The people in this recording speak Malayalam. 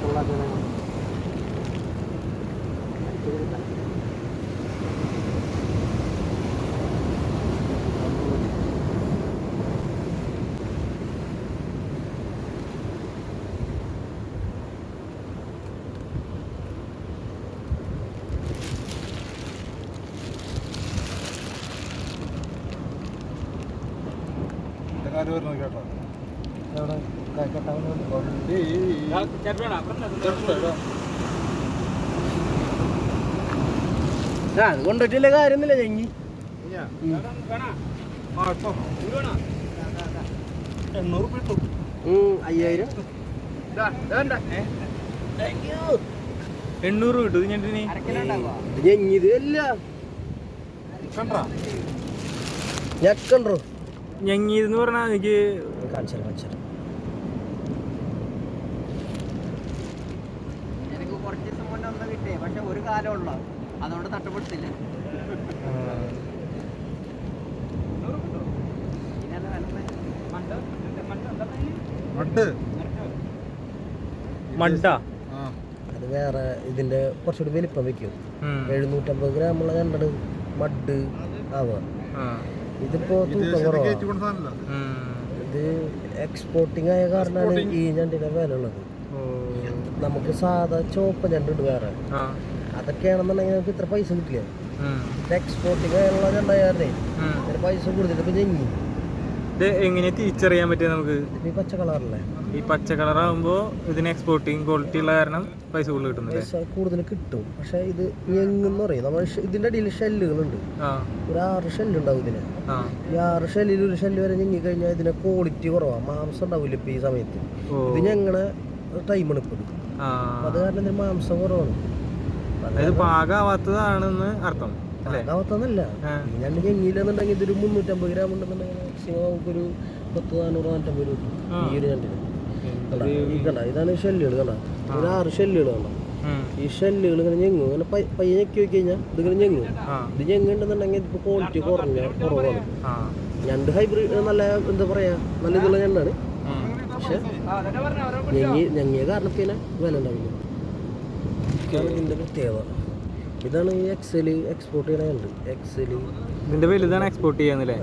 പൊള്ള ജനങ്ങൾ കാര്യം വരുന്നത് കേട്ടോ അത് കൊണ്ടിട്ടില്ല കാര്യമൊന്നുമില്ല ചെങ്ങി അയ്യായിരം. എണ്ണൂറ് കിട്ടും ഇത് ഞെങ്ങിയത് അല്ല. കണ്ടാ ഞക്കണ്ടോ? ഞങ്ങിന്ന് പറഞ്ഞാൽ എനിക്ക് കാണിച്ചു കാണിച്ചാൽ കാലമുള്ള അതുകൊണ്ട് തട്ടപ്പെടുത്തില്ല അത് വേറെ ഇതിന്റെ കുറച്ചുകൂടി വലിപ്പം വെക്കും. എഴുന്നൂറ്റമ്പത് ഗ്രാമുള്ള കണ്ടത് മഡ് ആവുക ആ. ഇതിപ്പോ തൂക്കം. ഇത് എക്സ്പോർട്ടിങ് ആയ കാരണമാണ് ഈ ഞണ്ടിന്റെ വില ഉള്ളത്. നമുക്ക് സാധാ ചോപ്പ് ഞണ്ടുണ്ട് വേറെ. ആ. അതൊക്കെയാണെന്നുണ്ടെങ്കിൽ നമുക്ക് ഇത്ര പൈസ കിട്ടില്ല. എക്സ്പോർട്ടിങ് ആയുള്ള ഞണ്ടായാലേ ഉം. പൈസ കൊടുത്തിട്ട് ഇത് എങ്ങനെ തിരിച്ചറിയാൻ പറ്റിയ നമുക്ക്? ഈ പച്ച കളറല്ലേ? ഈ പച്ച കളർ ആകുമ്പോൾ ഇതിന് എക്സ്പോർട്ടിങ് ക്വാളിറ്റി ഉള്ള കാരണം പൈസ കൂടുതൽ കിട്ടുന്നു പൈസ കൂടുതൽ കിട്ടും. പക്ഷെ ഇത് എങ്ങും പറയും നമ്മൾ ഇതിന്റെ അടിയിൽ ഷെല്ലുകളുണ്ട്. ഒരു ആറ് ഷെല്ല് ഉണ്ടാവും ഇതിന്. ഈ ആറ് ഷെല്ലിൽ ഒരു ഷെല്ല് വരെ ഞെങ്ങി കഴിഞ്ഞാൽ ഇതിന്റെ ക്വാളിറ്റി കുറവാണ് മാംസം ഉണ്ടാവില്ല ഇപ്പൊ ഈ സമയത്ത്? ഇത് ഞങ്ങളെ ടൈമാണ് എടുക്കും. അത് കാരണം ഇതിന് മാംസം കുറവാണ്. അതായത് പാകാവാത്തതാണെന്ന് അർത്ഥം അല്ലേ? ഞാൻ ഞെങ്ങിയില്ലെന്നുണ്ടെങ്കിൽ ഇതൊരു മുന്നൂറ്റമ്പത് ഗ്രാം ഉണ്ടെന്നുണ്ടെങ്കിൽ മാക്സിമം നമുക്കൊരു പത്ത് നാനൂറ് നാനൂറ്റമ്പത് രൂപ കിട്ടും. ഈ ഒരു ഞണ്ടിന് കണ്ട? ഇതാണ് ഷെല്ലുകൾ കണ്ട? ഒരു ആറ് ഷെല്ലുകൾ കണ്ട? ഈ ഷെല്ലുകൾ ഇങ്ങനെ ഞെങ്ങും. ഇങ്ങനെ പയ്യ ഞെക്കി വെച്ച് കഴിഞ്ഞാൽ ഇതിങ്ങനെ ഞെങ്ങും. ഇത് ഞെങ്ങുണ്ടെന്നുണ്ടെങ്കിൽ ഇതിപ്പോൾ ക്വാളിറ്റി കുറഞ്ഞ കുറവാണ്. ഞണ്ട് ഹൈബ്രിഡ് നല്ല എന്താ പറയാ നല്ല ഇതുള്ള ഞണ്ടാണ്. പക്ഷെ ഞെങ്ങി ഞെങ്ങിയ കാരണത്തിന് വില ഉണ്ടാവില്ല. ഇതിന്റെ പ്രത്യേകത. ഇതാണ് ഈ എക്സൽ എക്സ്പോർട്ട് ചെയ്യണ ഞണ്ട് എക്സൽ ഇതിന്റെ വലുതാണ് എക്സ്പോർട്ട് ചെയ്യാന്നല്ലേ.